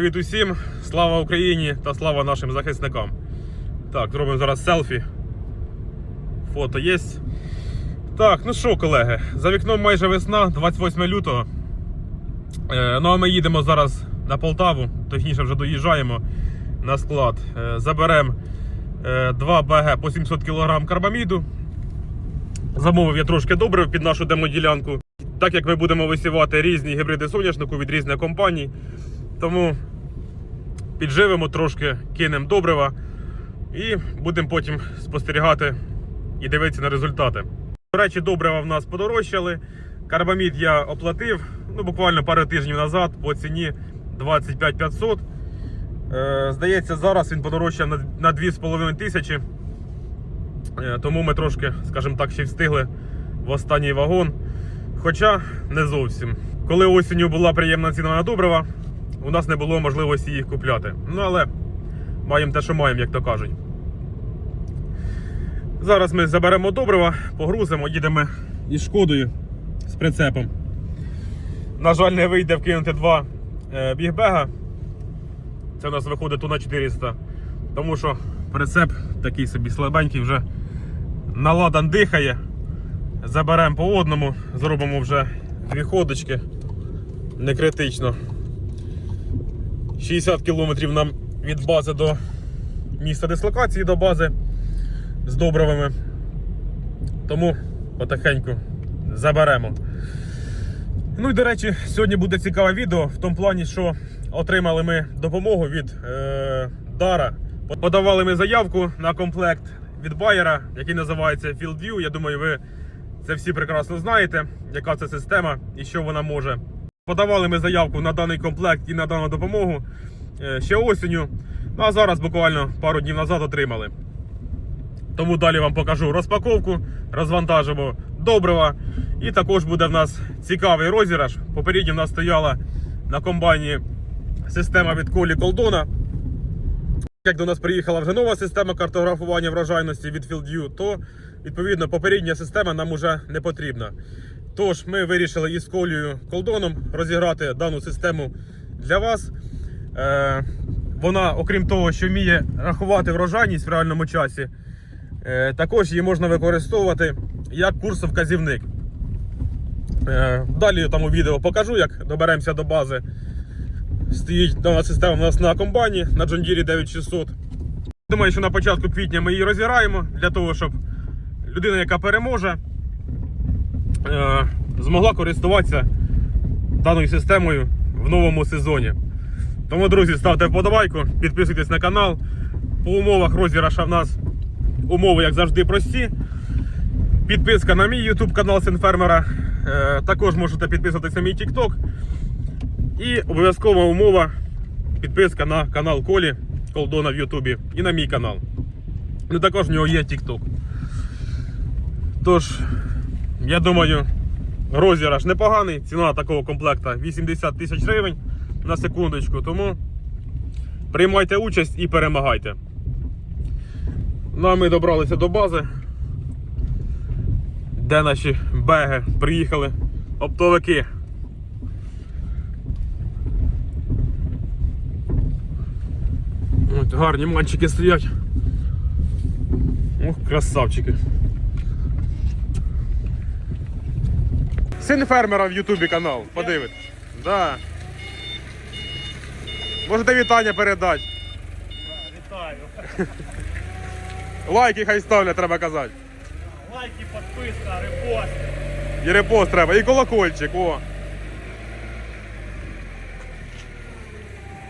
Привіт усім. Слава Україні та слава нашим захисникам. Так, зробимо зараз селфі. Фото є. Так, ну що, колеги, за вікном майже весна, 28 лютого. Е, ну а ми їдемо зараз на Полтаву, точніше вже доїжджаємо на склад. Е, заберемо е, 2 БГ по 700 кг карбаміду. Замовив я трошки добрив під нашу демоділянку. Так як ми будемо висівати різні гібриди соняшнику від різних компаній. Тому підживемо трошки, кинемо добрива і будемо потім спостерігати і дивитися на результати. До речі, добрива в нас подорожчали. Карбамід я оплатив ну, буквально пару тижнів назад по ціні 25 500. Е, здається, зараз він подорожчав на, на 2,5 тисячі. Е, тому ми трошки, скажімо так, ще встигли в останній вагон. Хоча не зовсім. Коли осінню була приємна ціна на добрива, у нас не було можливості їх купляти. Ну але маємо те, що маємо, як то кажуть. Зараз ми заберемо добрива, погрузимо, їдемо із шкодою з прицепом. На жаль, не вийде вкинути два е, бігбега. Це у нас виходить на 400. Тому що прицеп такий собі слабенький вже наладан дихає. Заберемо по одному, зробимо вже дві ходочки. Не критично. 60 кілометрів нам від бази до міста дислокації до бази з добривами. Тому потихеньку заберемо. Ну і до речі, сьогодні буде цікаве відео в тому плані, що отримали ми допомогу від е, Дара. Подавали ми заявку на комплект від Байера, який називається FieldView. Я думаю, ви це всі прекрасно знаєте, яка це система і що вона може. Подавали ми заявку на даний комплект і на дану допомогу е, ще осінню. Ну а зараз буквально пару днів назад отримали. Тому далі вам покажу розпаковку, розвантажимо добрива. І також буде в нас цікавий розіграш. Попередньо в нас стояла на комбайні система від Колі Колдона. Як до нас приїхала вже нова система картографування врожайності від FieldView, то відповідно попередня система нам уже не потрібна. Тож ми вирішили із Колією Колдоном розіграти дану систему для вас. Е, вона, окрім того, що вміє рахувати врожайність в реальному часі, е, також її можна використовувати як курсовказівник. Е, далі там у відео покажу, як доберемося до бази. Стоїть дана система у нас на комбайні на Deere 9600. Думаю, що на початку квітня ми її розіграємо для того, щоб людина, яка переможе, змогла користуватися даною системою в новому сезоні. Тому, друзі, ставте вподобайку, підписуйтесь на канал. По умовах розіграша в нас умови, як завжди, прості. Підписка на мій YouTube канал Синфермера. Е, також можете підписуватися на мій TikTok. І обов'язкова умова підписка на канал Колі Колдона в Ютубі і на мій канал. Ну також в нього є TikTok. Тож, я думаю, розіграш непоганий. Ціна такого комплекта 80 тисяч гривень на секундочку. Тому приймайте участь і перемагайте. Ну а ми добралися до бази, де наші беги приїхали оптовики. Гарні мальчики стоять. Ох, красавчики. Син фермера в Ютубі канал, подивитись. Да. Можете вітання передати. Вітаю. Лайки хай ставлять, треба казати. Лайки, підписка, репост. І репост треба, і колокольчик, о.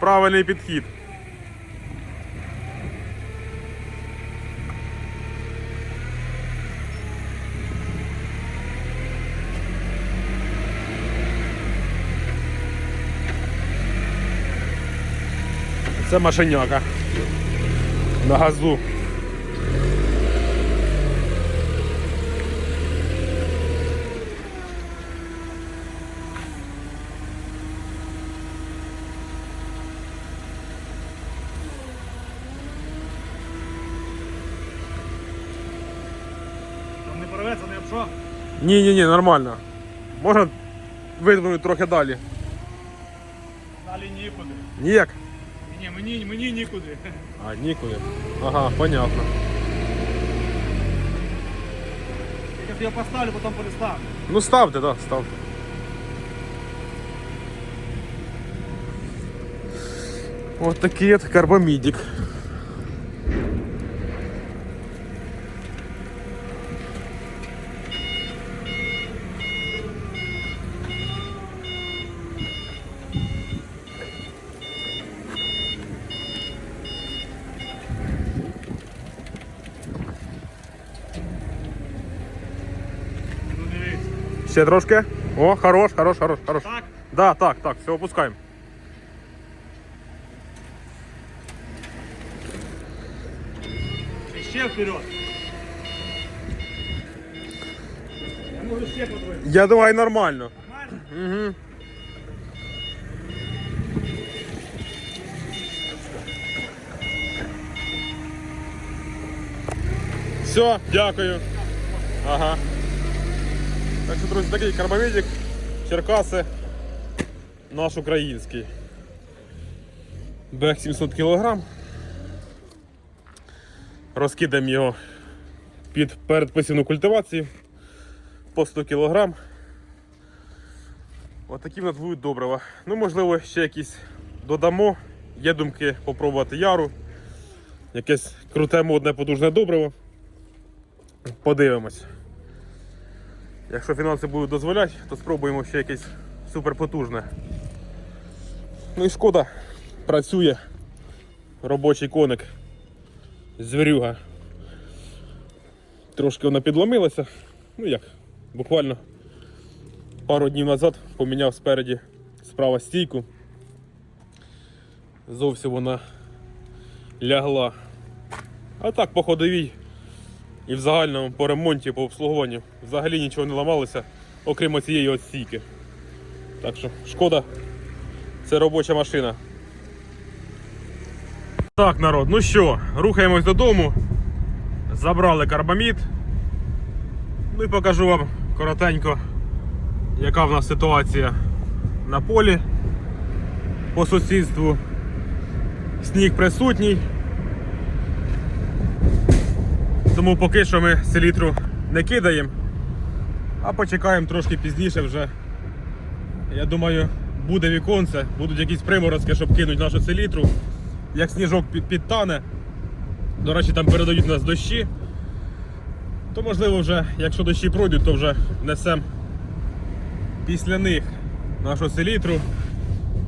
Правильний підхід. Це машиняка. На газу. Там не порветься, не обшо. Ні, ні, ні, нормально. Можна видвинути трохи далі. Далі Взагалі нікуди. Ніяк? Ні, мені, мені нікуди. А, нікуди. Ага, понятно. Якщо я поставлю, потім переставлю. Ну ставте, так, да, ставте. Ось такий от карбамідік. Ще трошки. О, хорош, хорош, хорош, хорош. Так? Да, так, так, все, опускаємо. І ще вперед. Я можу ще. Я думаю, нормально. Нормально? Угу. Все, дякую. Ага. Так що, друзі, такий карбамідик, Черкаси, наш український. Бег 700 кг. Розкидаємо його під передпосівну культивацію по 100 кг. Отакі в нас будуть добрива. Ну, можливо, ще якісь додамо. Є думки попробувати яру. Якесь круте, модне, потужне добриво. Подивимось. Якщо фінанси будуть дозволяти, то спробуємо ще якесь суперпотужне. Ну і шкода, працює робочий коник. Звірюга. Трошки вона підломилася. Ну як, буквально пару днів назад поміняв спереді справа стійку. Зовсім вона лягла. А так по ходовій і в загальному по ремонті, по обслуговуванню взагалі нічого не ламалося, окрім цієї от стійки. Так що шкода, це робоча машина. Так, народ, ну що, рухаємось додому. Забрали карбамід. Ну і покажу вам коротенько яка в нас ситуація на полі по сусідству. Сніг присутній. Тому поки що ми селітру не кидаємо, а почекаємо трошки пізніше вже. Я думаю, буде віконце, будуть якісь приморозки, щоб кинуть нашу селітру. Як сніжок підтане, до речі, там передають нас дощі, то можливо вже, якщо дощі пройдуть, то вже несемо після них нашу селітру.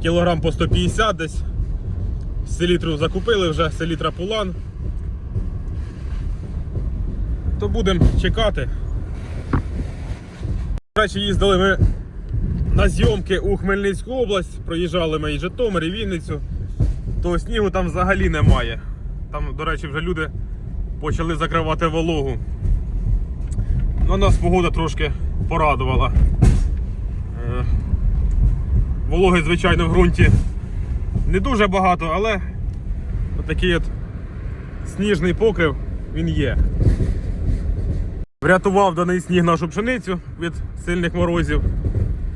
Кілограм по 150 десь. Селітру закупили вже, селітра пулан. То будемо чекати. До речі, їздили ми на зйомки у Хмельницьку область, проїжджали ми і Житомир, і Вінницю, то снігу там взагалі немає. Там, до речі, вже люди почали закривати вологу. Ну, нас погода трошки порадувала. Е, Вологи, звичайно, в ґрунті не дуже багато, але отакий от сніжний покрив він є. Врятував даний сніг нашу пшеницю від сильних морозів.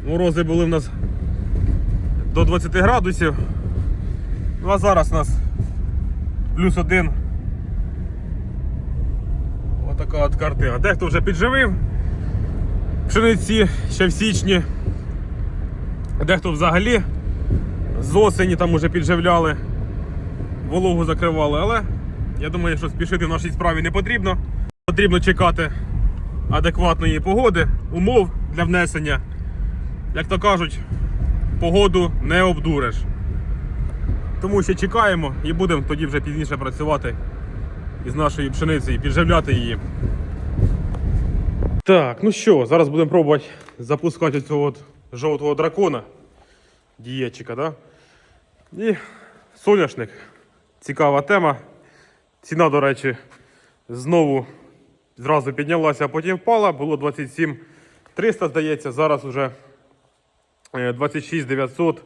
Морози були в нас до 20 градусів. Ну а зараз у нас плюс один. Отака от картина. Дехто вже підживив пшениці ще в січні. Дехто взагалі з осені там уже підживляли, вологу закривали, але я думаю, що спішити в нашій справі не потрібно. Потрібно чекати адекватної погоди, умов для внесення. Як то кажуть, погоду не обдуриш. Тому ще чекаємо і будемо тоді вже пізніше працювати із нашою пшеницею, підживляти її. Так, ну що, зараз будемо пробувати запускати цього от жовтого дракона. Дієчика, да? І соняшник. Цікава тема. Ціна, до речі, знову зразу піднялася, а потім впала. Було 27 300, здається, зараз вже е, 26 900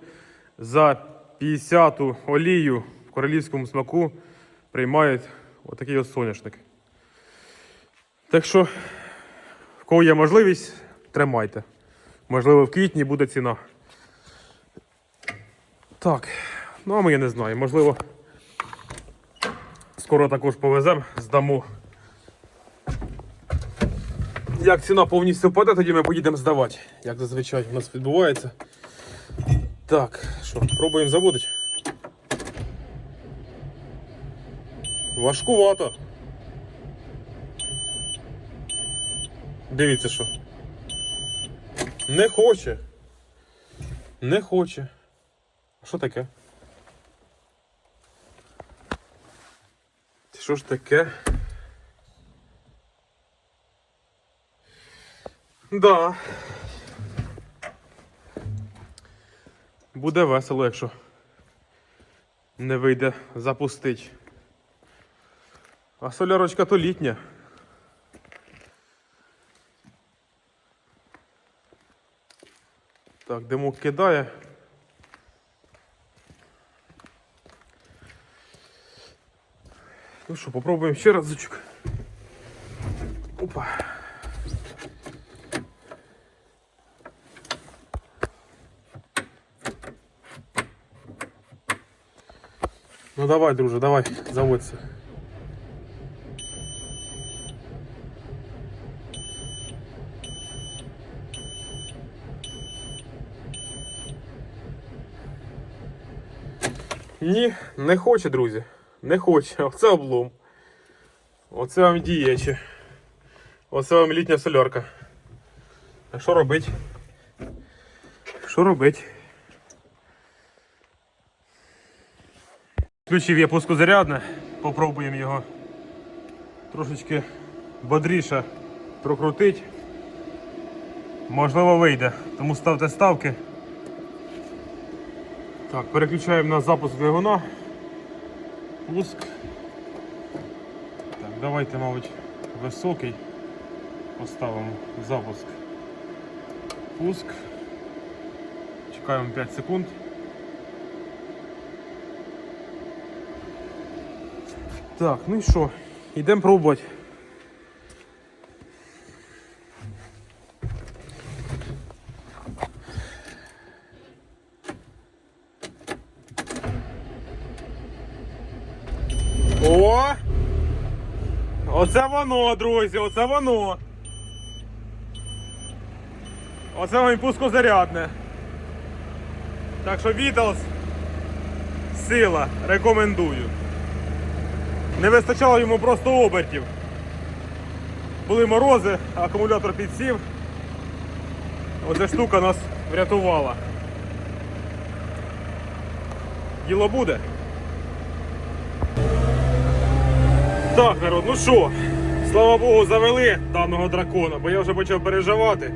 за 50 олію в королівському смаку приймають отакий ось соняшник. Так що, в кого є можливість, тримайте. Можливо, в квітні буде ціна. Так, ну а ми я не знаю, можливо. Скоро також повеземо, здамо. Як ціна повністю впаде, тоді ми поїдемо здавати. Як зазвичай у нас відбувається. Так, що, пробуємо заводити. Важкувато. Дивіться що. Не хоче. Не хоче. А що таке? Що ж таке? Да. Буде весело, якщо не вийде запустить. А солярочка то літня. Так, димок кидає. Ну що, попробуємо ще разочок. Опа. Ну давай, друже, давай, заводься. Ні, не хоче, друзі. Не хоче. Оце облом. Оце вам діяче. Оце вам літня солярка. А що робить? Що робить? Включив я пускозарядне, попробуємо його трошечки бодріше прокрутити. Можливо вийде, тому ставте ставки. Так, переключаємо на запуск двигуна. Пуск. Так, давайте, мабуть, високий. Поставимо запуск. Пуск. Чекаємо 5 секунд. Так, ну і що? Йдемо пробувати. О! Оце воно, друзі, оце воно. Оце вам пускозарядне. Так що Beatles сила, рекомендую. Не вистачало йому просто обертів. Були морози, акумулятор підсів. Оця штука нас врятувала. Діло буде. Так, народ, ну що, слава Богу, завели даного дракона, бо я вже почав переживати.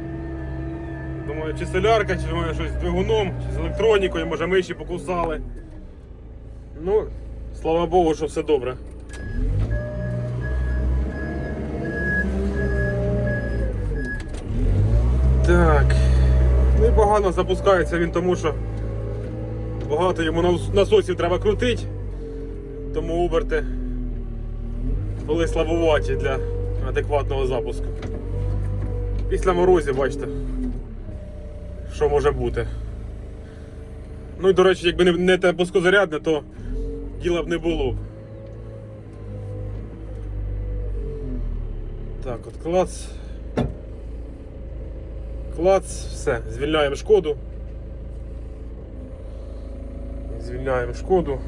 Думаю, чи солярка, чи може щось з двигуном, чи з електронікою, може миші покусали. Ну, слава Богу, що все добре. Так. Ну і погано запускається він тому, що багато йому насосів треба крутити, тому оберти були слабоваті для адекватного запуску. Після морозів, бачите, що може бути. Ну і до речі, якби не те пускозарядне, то діла б не було. Так, от клац. Клац, все, звільняємо шкоду. Звільняємо шкоду.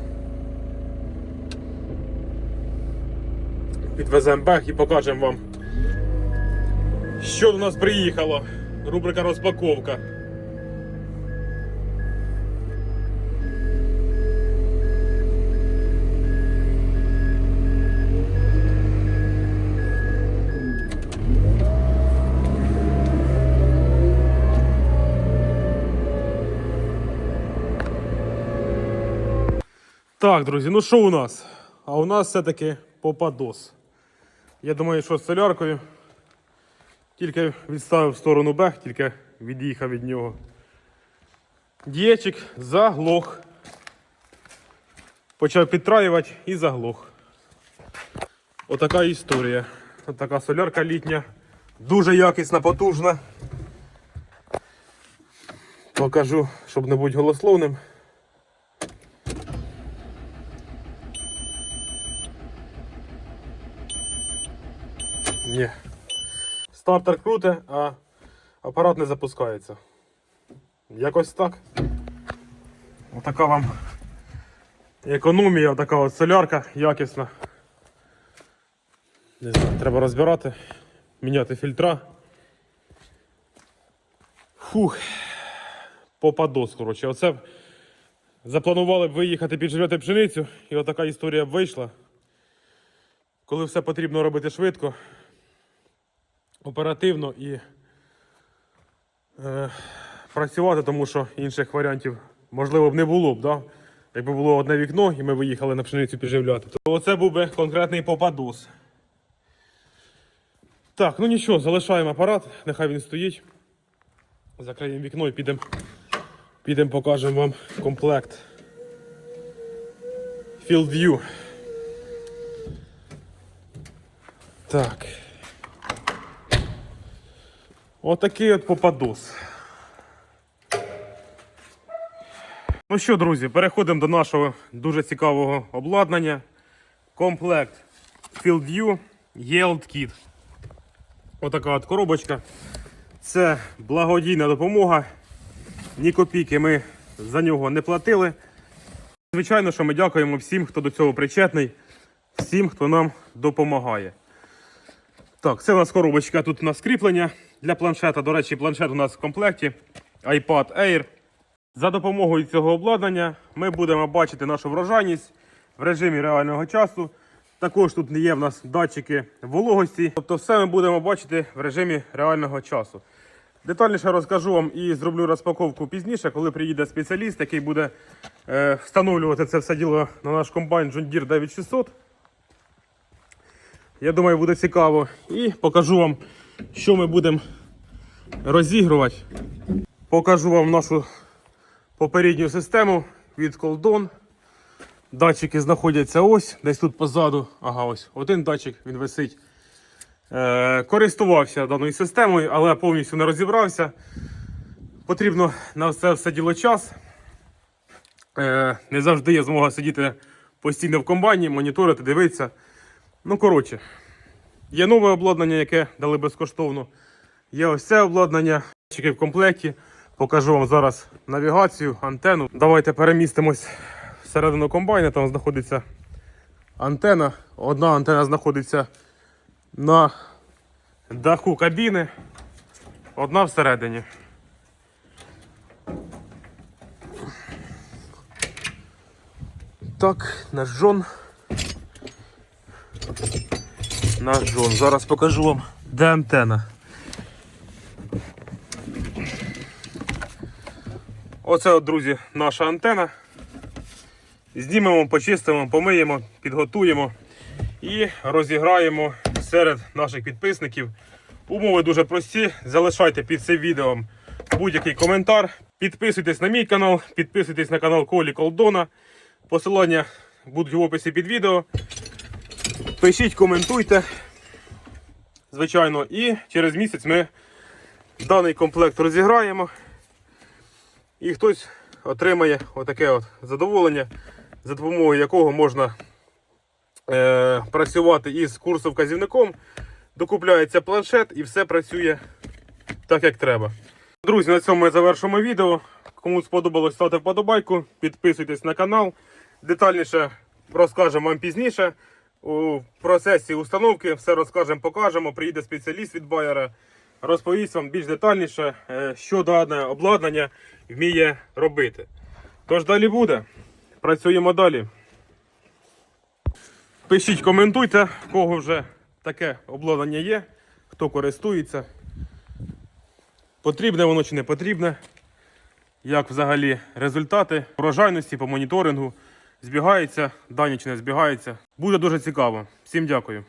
Підвеземо бех і покажемо вам, що до нас приїхало. Рубрика розпаковка. Так, друзі, ну що у нас? А у нас все-таки попадос. Я думаю, що з соляркою. Тільки відставив в сторону бех, тільки від'їхав від нього. Дієчик заглох. Почав підтраювати і заглох. Отака історія. Отака солярка літня. Дуже якісна, потужна. Покажу, щоб не бути голословним. Ні. Стартер круте, а апарат не запускається. Якось так. Отака вам економія, така от солярка якісна. Не знаю, треба розбирати, міняти фільтра. Фух. Попадос, коротше. Оце запланували б виїхати підживляти пшеницю, і отака історія б вийшла. Коли все потрібно робити швидко, оперативно і е, працювати, тому що інших варіантів можливо б не було б, да? якби було одне вікно і ми виїхали на пшеницю підживляти. То оце був би конкретний попадос. Так, ну нічого, залишаємо апарат, нехай він стоїть. Закриємо вікно і підемо підем покажемо вам комплект. Field View. Так. Отакий от попадос. Ну що, друзі, переходимо до нашого дуже цікавого обладнання. Комплект FieldView Yield Kit. Отака от коробочка. Це благодійна допомога. Ні копійки ми за нього не платили. Звичайно, що ми дякуємо всім, хто до цього причетний, всім, хто нам допомагає. Так, це у нас коробочка, тут у нас кріплення для планшета. До речі, планшет у нас в комплекті iPad Air. За допомогою цього обладнання ми будемо бачити нашу врожайність в режимі реального часу. Також тут є в нас датчики вологості. Тобто все ми будемо бачити в режимі реального часу. Детальніше розкажу вам і зроблю розпаковку пізніше, коли приїде спеціаліст, який буде е, встановлювати це все діло на наш комбайн John Deere 9600. Я думаю, буде цікаво. І покажу вам, що ми будемо розігрувати. Покажу вам нашу попередню систему від Колдон. Датчики знаходяться ось, десь тут позаду. Ага, ось один датчик він висить. Е, користувався даною системою, але повністю не розібрався. Потрібно на це все діло час. Е, не завжди є змога сидіти постійно в комбайні, моніторити, дивитися. Ну, коротше, є нове обладнання, яке дали безкоштовно. Є ось це обладнання, датчики в комплекті. Покажу вам зараз навігацію, антенну. Давайте перемістимось всередину комбайна. Там знаходиться антена. Одна антена знаходиться на даху кабіни, одна всередині. Так, наш жон. Наш жон. Зараз покажу вам, де антена. Оце, от, друзі, наша антена. Знімемо, почистимо, помиємо, підготуємо і розіграємо серед наших підписників. Умови дуже прості. Залишайте під цим відео будь-який коментар. Підписуйтесь на мій канал, підписуйтесь на канал Колі Колдона. Посилання будуть в описі під відео. Пишіть, коментуйте. Звичайно, і через місяць ми даний комплект розіграємо. І хтось отримає отаке от задоволення, за допомогою якого можна е, працювати із курсовказівником. Докупляється планшет і все працює так, як треба. Друзі, на цьому ми завершимо відео. Кому сподобалось, ставте вподобайку, підписуйтесь на канал. Детальніше розкажемо вам пізніше. У процесі установки все розкажемо, покажемо. Приїде спеціаліст від Байера, розповість вам більш детальніше, е, що дане обладнання вміє робити. Тож далі буде. Працюємо далі. Пишіть, коментуйте, в кого вже таке обладнання є, хто користується. Потрібне воно чи не потрібне. Як взагалі результати врожайності по моніторингу збігаються, дані чи не збігається. Буде дуже цікаво. Всім дякую.